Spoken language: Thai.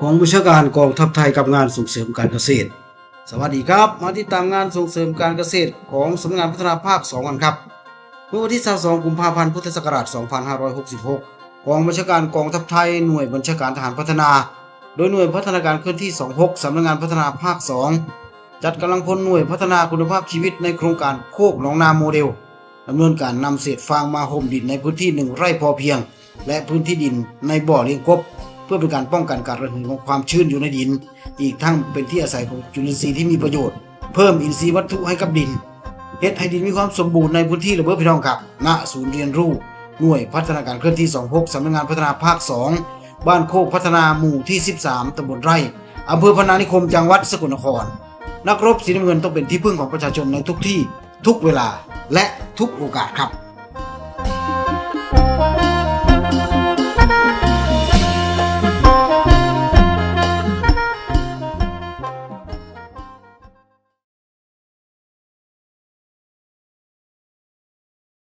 ของวิชาการกองทัพไทยกับงานส่งเสริมการเกษตร สวัสดีครับ มาติดตามงานส่งเสริมการเกษตรของสำนักงานพัฒนาภาค2กันครับเมื่อวันที่22กุมภาพันธ์พุทธศักราช 2566 กองบัญชาการกองทัพไทยหน่วยบัญชาการทหารพัฒนา โดยหน่วยพัฒนาการเคลื่อนที่ 26 สำนักงานพัฒนาภาค 2 จัดกำลังพลหน่วยพัฒนาคุณภาพชีวิตในโครงการโคกหนองนาโมเดลดำเนินการนำเศษฟางมาห่มดินในพื้นที่หนึ่งไร่พอเพียง และพื้นที่ดินในบ่อเลี้ยงกบ เพื่อเป็นการป้องกันการระเหยของความชื้นอยู่ในดิน อีกทั้งเป็นที่อาศัยของจุลินทรีย์ที่มีประโยชน์ เพิ่มอินทรีย์วัตถุให้กับดินเฮ็ดให้ดินมีความสมบูรณ์ในพื้นที่ระเบิดพี่น้องครับณศูนย์เรียนรู้หน่วยพัฒนาการเคลื่อนที่26สำนักงานพัฒนาภาค 2 บ้านโคกพัฒนาหมู่ที่ 13ตำบลไร่อำเภอพนานิคมจังหวัดสกลนคร นักรบสีน้ำเงินต้องเป็นที่พึ่งของประชาชนในทุกที่ทุกเวลาและทุกโอกาสครับ